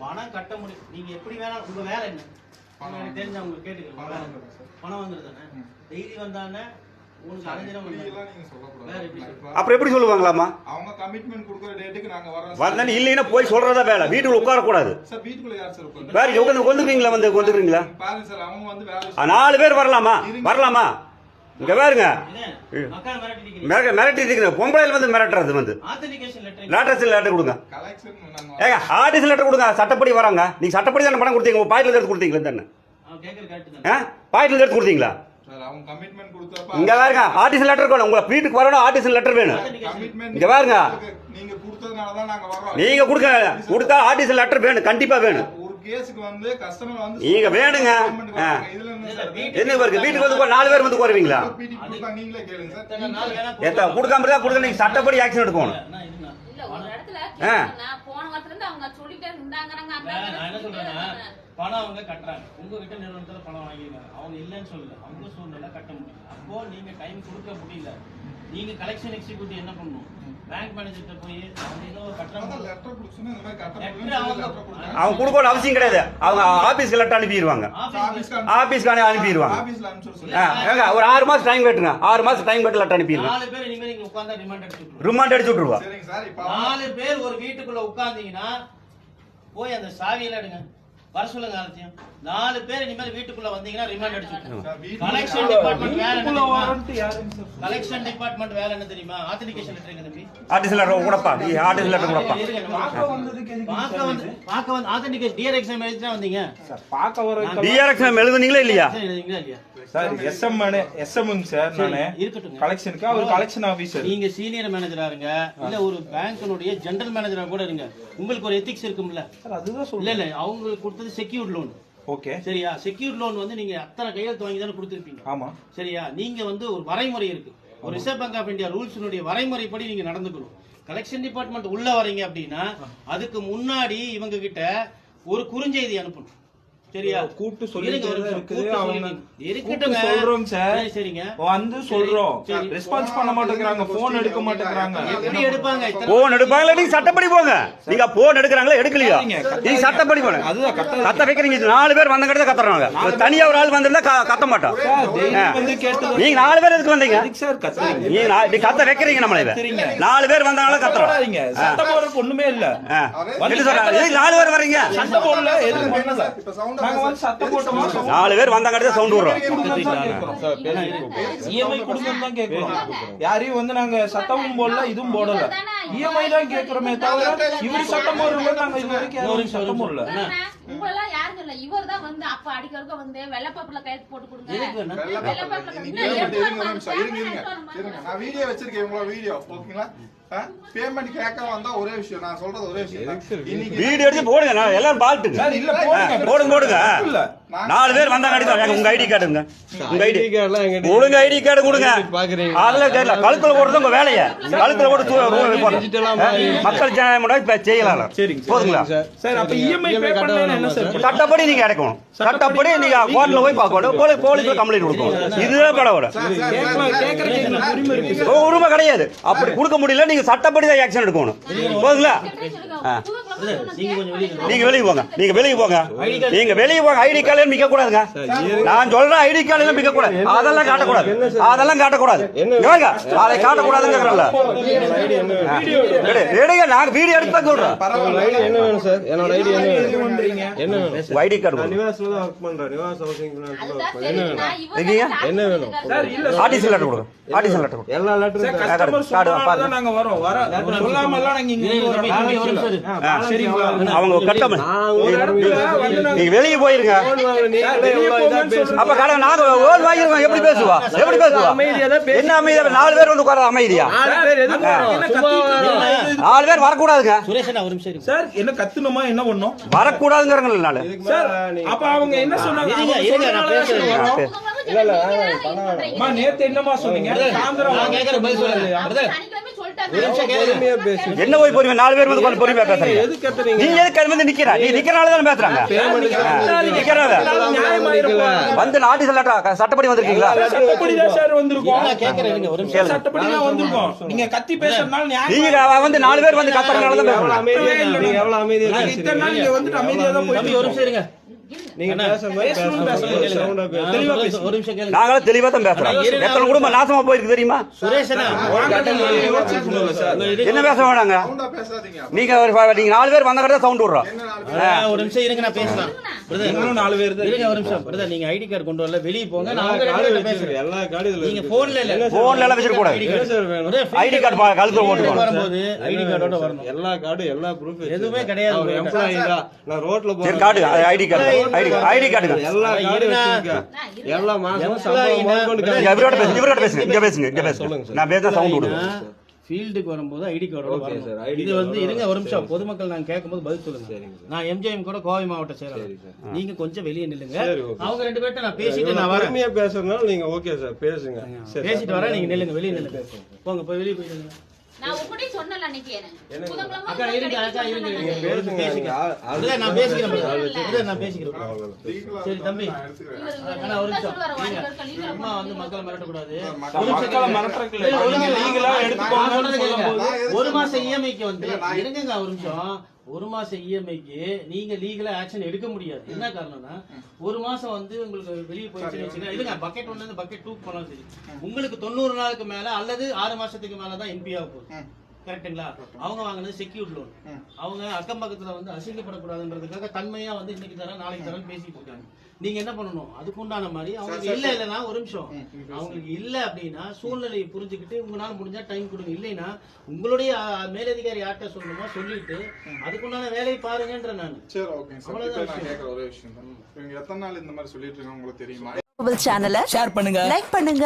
பணம் கட்ட முடியும். நீங்க எப்படி வேணா உங்க வேலை என்ன? பணம் எனக்கு தெரிஞ்ச உங்களுக்கு கேட்டுக்கிறேன் பணம் வந்துருதானே டெய்லி வந்தானே அப்புறம் எப்படி சொல்லுவாங்களாமா அவங்க கமிட்மெண்ட் கொடுக்குற டேட்டுக்கு நாங்க வரோம் வந்தானே இல்லைன்னா போய் சொல்றதா வேலை. வீட்டுக்குள்ள உட்காரக்கூடாது. சார் வீட்டுக்குள்ள யார் சார் உட்கார்ந்து வேற உட்காந்து கொண்டுக்கிறீங்களா வந்து கொண்டுக்கிறீங்களா பாருங்க சார் அவங்க வந்து நாலு பேர் வரலாமா? வரலாமா? இங்க பாருங்க. மிரட்டி இருக்கிற பொம்பளையில் வந்து மிரட்டுறது வந்து. லெட்டர் லெட்டர் கொடுங்க. ஏங்க ஆர்டிஸ் லெட்டர் கொடுங்க. சட்டப்படி வராங்க. நீங்க சட்டப்படி தானே பணம் கொடுத்தீங்க? உங்க பாக்கெட்ல எடுத்து கொடுத்தீங்களா தானே. பாக்கெட்ல எடுத்து கொடுத்தீங்களா? இங்க பாருங்க ஆர்டிஸ் லெட்டர் வேணும். உங்க வீட்டுக்கு வரணும் ஆர்டிஸ் லெட்டர் வேணும். இங்க பாருங்க. நீங்க கொடுத்ததுனால தான் நாங்க வரோம் நீங்க கொடுக்க கொடுத்தா ஆர்டிஸ் லெட்டர் வேணும். கண்டிப்பா வேணும். கேஸுக்கு வந்து கஸ்டமர் வந்து நீங்க வேணுங்க. என்ன இருக்கு? வீட்டுக்கு வந்து நாலு பேர் வந்து கொடுத்தா நீங்களே கேளுங்க சார். இத்தனை நாள் வேணா எத்த கொடுக்காம இருந்தா கொடுக்க நீங்க சட்டப்படி ஆக்ஷன் எடுக்கணும் என்ன இதுனா? இல்ல ஒரு இடத்துல ஆ. போன வாரத்துல இருந்து அவங்க சொல்லிட்டே இருந்தாங்கறாங்க. அந்த நான் நான் என்ன சொல்றேன்னா பணம் அவங்க கட்டுறாங்க. உங்ககிட்ட நிறுவனத்துல பணம் வாங்கிருக்காங்க அவங்க இல்லைன்னு சொல்லல. அவங்க சூழ்நிலை கட்ட முடியல. அப்போ நீங்க டைம் கொடுக்க முடியல. நீங்க கலெக்ஷன் எக்ஸிக்யூட்டிவ் என்ன பண்ணணும்? பேங்க் மேனேஜர்கிட்ட போய் அவங்க ஒரு கட்டணம் அவங்க- கொடுக்கணும் அவசியம் கிடையாது. அவங்க ஆபீஸ்க்கு லெட்டர் அனுப்பிடுவாங்க. ஆபீஸ்ல ஆபீஸ்க்கு ஆபீஸ்க்கு அனுப்பிடுவாங்க. ஏங்க ஒரு ஆறு மாசம் டைம் கேட்டுங்க. ஆறு மாசம் டைம் கேட்டு லெட்டர் அனுப்பிடுங்க. நாலு பேர் இனிமேல் நீங்க உட்கார்ந்தா ரிமாண்ட் அடிச்சு. ரிமாண்ட் அடிச்சு விட்டுருவா. சரிங்க சார் இப்ப அவங்க- நாலு பேர் ஒரு வீட்டுக்குள்ள உட்கார்ந்தீங்கன்னா போய் அந்த சாவியில எடுங்க. வர சொல்லுங்க ஆலத்தியம் நாலு பேர் இனிமேல் வீட்டுக்குள்ள வந்தீங்கன்னா ரிமாண்ட் அடிச்சு. சார், கலெக்ஷன் டிபார்ட்மெண்ட் வேலை என்ன தெரியுமா? கலெக்ஷன் டிபார்ட்மெண்ட் வேலை என்ன தெரியுமா? ஆத்தன்டிகேஷன் லெட்டர் எங்க தம்பி? ஆர்டிஸ் லெட்டர் கூடப்பா நீ ஆர்டிஸ் லெட்டர் கூடப்பா. பார்க்க வந்து பார்க்க வந்து ஆத்தன்டிகேஷன் டிஆர் எக்ஸாம் எழுதி வந்தீங்க. பார்க்க வர டிஆர்எக்ஸ் எழுதுனீங்களா இல்லையா? சரி, எழுதுனீங்களா இல்லையா? சார் எஸ்எம் எஸ்எம்ங்க சார் சரி, நானு. இருக்கட்டுங்க கலெக்ஷனுக்கு அவர் கலெக்ஷன் ஆபீசர் நீங்க சீனியர் மேனேஜரா இருங்க இல்ல ஒரு பேங்க்கினுடைய ஜெனரல் மேனேஜரா கூட இருங்க. உங்களுக்கு ஒரு எத்திக்ஸ் இருக்கும்ல. சார் அதுதான் இல்ல சொல்றேன். இல்ல அவங்களுக்கு கொடுத்தது செக்யூர்ட் லோன் ஓகே சரியா? செக்யூர்ட் லோன் வந்து நீங்க அத்தனை கையெழுத்து வாங்கி தானே கொடுத்துருப்பீங்க. ஆமா. சரியா? நீங்க வந்து ஒரு வரைமுறை இருக்கு. ஒரு ரிசர்வ் பேங்க் ஆஃப் இந்தியா ரூல்ஸினுடைய வரைமுறைப்படி நீங்க நடந்துக்கணும். கலெக்ஷன் டிபார்ட்மெண்ட் உள்ள வரீங்க அப்படின்னா அதுக்கு முன்னாடி இவங்க கிட்ட ஒரு குறுஞ்செய்தி அனுப்பணும். சரியா? தான் நிமிஷம். இருக்குது. அவங்க இருக்கட்டுங்க. சொல்றோங்க சார் சரி, சரிங்க. வந்து சொல்றோம். ரெஸ்பான்ஸ் பண்ண மாட்டேங்கிறாங்க. போன் எடுக்க மாட்டேங்கிறாங்க. எப்படி எடுப்பாங்க? போன் எடுப்பாங்களா? நீங்க சட்டப்படி போங்க. நீங்க போன் எடுக்கிறாங்களா? எடுக்கலையா? நீங்க சட்டப்படி போங்க. அதுதான் கத்த வைக்கிறீங்க. நாலு பேர் வந்த கிட்ட கத்துறாங்க. தனியா ஒரு ஆள் வந்திருந்தா கத்த மாட்டோம். நீங்க நாலு பேர் எதுக்கு வந்தீங்க? சார் கத்துறீங்க. நீங்க கத்த வைக்கிறீங்க நம்மள. நாலு பேர் வந்தாங்களா கத்துறோம். கத்துறாதீங்க சட்டம் ஒண்ணுமே இல்ல. நாலு பேர் வர்றீங்க? சட்டம் போடல எதுவும் பண்ணல. நாலு பேர் வந்தாங்க சவுண்ட் விடுறோம். இஎம்ஐ கொடுங்கன்னு தான் கேக்குறோம் யாரையும் வந்து நாங்க சட்டமும் போடல இதுவும் போடல. இஎம்ஐ தான் கேக்குறோமே தவிர இவர் சட்டம் போடுறோம் நாங்க இது வரைக்கும் சட்டம் போடல. யாரும் இல்ல இவர் தான் வந்து அப்ப அடிக்கடிக்க வந்து வெள்ளப்பேப்பர்ல கையெழுத்து போட்டு கொடுங்க. நான் வீடியோ வச்சிருக்கேன் வீடியோ. ஓகேங்களா? பேமெண்ட் கேட்க வந்தா ஒரே விஷயம் நான் சொல்றது ஒரே விஷயம் வீடியோ எடுத்து போடுங்க நான் எல்லாரும் சார் இல்ல போடுங்க. போடுங்க போடுங்க. இல்ல. நாலு பேர் வந்தாங்க அடிதான் உங்க ஐடி கார்டுங்க உங்க ஐடி. கார்டுலாம் எங்கிட்ட கொடுங்க ஐடி கார்டு கொடுங்க. பாக்குறீங்க அதுல தெரியல. கழுத்துல போடுறது உங்க வேலைய. கழுத்துல போட்டு. மக்கள் ஜனமுறை இப்ப செய்யலாம் சரிங்க சார். போதுங்களா? சார் அப்ப இஎம்ஐ பே பண்ணலன்னா என்ன சார்? சட்டப்படி நீங்க அடைக்கணும். சட்டப்படி நீங்க கோர்ட்ல போய் பார்க்கணும். போலீஸ் போலீஸ்ல கம்ப்ளைண்ட் கொடுக்கணும். இதுதான் உரிமை நீங்க- உரிமை கிடையாது. அப்படி கொடுக்க முடியல நீங்க சட்டப்படி தான் ஆக்ஷன் எடுக்கணும். போதுங்களா? ஆ. நீங்க கொஞ்சம் வெளியே இருங்க. நீங்க வெளியே போங்க நீங்க வெளியே போங்க. நீங்க வெளியே போங்க ஐடி கார்டு மிக்க கூடாதுங்க. நான் சொல்றேன் ஐடி கார்டு மிக்க கூடாது. அதெல்லாம் காட்டக்கூடாது. அதெல்லாம் காட்டக்கூடாது. வாங்க. அதை எடுங்க நாங்க வீடியோ எடுத்து தான் உங்களோட ஐடி என்ன வேணும் சார்? என்னோட ஐடி என்ன இது வேணும்? பண்றீங்க என்ன வேணும்? ஐடி கார்டு நிவாஸ்ல தான் ஒர்க் பண்றேன் நிவாஸ் ஹவுசிங் ஃபினான்ஸ்ல ஒர்க் பண்றேன் என்ன வேணும் இருக்கீங்க? என்ன வேணும்? சார் இல்ல ஆர்டிசி லெட்டர் கொடுங்க. ஆர்டிசி லெட்டர் கொடுங்க. எல்லா சார் லெட்டரும் கஸ்டமர் கார்டு சொன்னால பாருங்க. தான் நாங்க வரோம். வர சொல்லாம எல்லாம் நாங்க இங்க இருங்க, வரோம். தம்பி, நாளைக்கு தம்பி, இல்ல. ஒரு ஆ, சரிங்களா அவங்க கட்டம நாங்க வெளியே போயிருங்க. அப்ப கடை நாங்க ஓல் வாங்கிருக்கோம் எப்படி பேசுவா? எப்படி பேசுவா. என்ன அமைதியா? நாலு பேர் வந்து உட்கார அமைதியா? நாலு பேர் வரக்கூடாதுங்க. சுரேஷ் அண்ணா, ஒரு நிமிஷம் இருங்க. சார் என்ன கத்துணுமா என்ன பண்ணும் வரக்கூடாதுங்கிறங்கள நாலு அப்ப அவங்க என்ன சொன்னாங்க? நேத்து என்னமா சொன்னீங்க? என்ன போய் பொறுமை? நாலு பேர் வந்து உட்கார்ந்து பொறுமையா பேசுறீங்க. எதுக்கு கத்துறீங்க? நீ எதுக்கு வந்து நிக்கிற? நீ நிக்கிறனால தானே பேசுறாங்க. நிக்கிறனால வந்து நாட்டு சல்லாட்டா சட்டப்படி வந்திருக்கீங்களா? சார் வந்திருக்கோம். ஒரு நிமிஷம் சட்டப்படி தான் வந்திருக்கோம். நீங்க கத்தி பேசுறதுனால நியாயம் நீங்க வந்து நாலு பேர் வந்து கத்துறதுனால தான் பேசுறாங்க. நீங்க எவ்வளவு அமைதியா நாங்க இத்தனை நாள் இங்க வந்துட்டு அமைதியா தான் தம்பி போயிட்டு ஒரு நிமிஷம் இருங்க. நாங்களும் தெளிவா தான் பேசுறோம். எத்தனை குடும்பம் நாசமா போயிருக்கு தெரியுமா? சுரேஷனா என்ன பேச வேணாங்க? நீங்க நாலு பேர் வந்த கடை சவுண்ட் விடுறோம். ஒரு நிமிஷம் இருங்க நான் பேசலாம். பிரதர் இன்னும் நாலு பேர் தான் இருங்க ஒரு நிமிஷம். பிரதர் நீங்க ஐடி கார்டு கொண்டு வரல. வெளிய போங்க நான் வச்சிருக்கு, பேசுறேன் எல்லா கார்டும் இதுல நீங்க. போன்ல இல்ல. போன்ல எல்லாம் கூடாது? ஐடி கார்டு கழுத்துல ஓட்டுவாங்க. வரும்போது ஐடி கார்டோட வரணும். எல்லா கார்டும் எல்லா ப்ரூஃப் எதுவுமே கிடையாது ஒரு உங்ககிட்ட. எம்ப்ளாயி தான். நான் ரோட்ல சரி போறேன் card ID card ID ID கார்டுங்க எல்லா. வச்சிருக்கேன் மாசமும் சம்பளம் இவரோட பேசுங்க இவரோட பேசுங்க இங்க பேசுங்க இங்க பேசுங்க. சொல்லுங்க சார். நான் பேசினா சவுண்ட் விடுவேன் ஃபீல்டுக்கு வரும்போது ஐடி sir, ID இது வந்து இருங்க ஒரு நிமிஷம். பொதுமக்கள் நான் கேட்கும்போது பதில் சொல்லுங்க. நான் எம்ஜிஎம் கூட கோவை மாவட்ட செயலாளர். நீங்க கொஞ்சம் வெளியே நில்லுங்க. அவங்க ரெண்டு பேர்ட்ட நான் பேசிட்டு நான் வரேன். பொறுமையா பேசுறதுனால நீங்க ஓகே சார் பேசுங்க. சரி பேசிட்டு வரேன். நீங்க நில்லுங்க வெளியே நில்லுங்க. போங்க போய் வெளியே போயிடுங்க நான் அன்னைக்கு. அக்கா இருங்க அக்கா இருங்க பேசுங்க நான் பேசிக்கிறேன் நான் பேசிக்கிறேன் சரி, தம்பி. அண்ணா, ஒரு நிமிஷம். அம்மா வந்து மக்களை மிரட்டக்கூடாது. மக்கள் மாசம் இஎம்ஐக்கு வந்து இல்ல, நான் இருங்க ஒரு நிமிஷம். ஒரு மாசம் இஎம்ஐக்கு நீங்க லீகலா ஆக்ஷன் எடுக்க முடியாது. என்ன காரணம்னா ஒரு மாசம் வந்து உங்களுக்கு வெளியே போயிடுச்சுன்னு இருங்க பக்கெட் இருந்து பக்கெட் டூ போனாலும் சரி. உங்களுக்கு தொண்ணூறு நாளுக்கு மேல அல்லது ஆறு மாசத்துக்கு மேல தான் என்பி ஆக போகுது. கரெக்ட்டுங்களா அவங்க வாங்கினது செக்யூர்ட் லோன் அவங்க அக்கம் பக்கத்துல வந்து அசிங்கப்படக்கூடாதுன்றதுக்காக தன்மையா வந்து இன்னைக்கு தரேன் நாளைக்கு தரேன் பேசிட்டு இருக்காங்க. நீங்க என்ன பண்ணணும்? அதுக்கு உண்டான மாதிரி அவங்களுக்கு இல்ல இல்லைன்னா ஒரு நிமிஷம். அவங்களுக்கு இல்ல அப்படின்னா சூழ்நிலையை புரிஞ்சுக்கிட்டு உங்களால முடிஞ்சா டைம் கொடுங்க. இல்லைன்னா உங்களுடைய மேலதிகாரி யார்கிட்ட சொல்லணுமோ சொல்லிட்டு அதுக்குண்டான வேலையை பாருங்கன்ற நான். சரி ஓகே சார். நான் விஷயம். கேட்குற ஒரே விஷயம். தான் இவங்க எத்தனை நாள் இந்த மாதிரி சொல்லிட்டு இருக்காங்க உங்களுக்கு தெரியுமா? சேனலை ஷேர் பண்ணுங்க. லைக் பண்ணுங்க.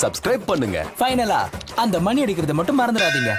சப்ஸ்கிரைப் பண்ணுங்க. ஃபைனலா அந்த மணி அடிக்கிறத மட்டும் மறந்துடாதீங்க.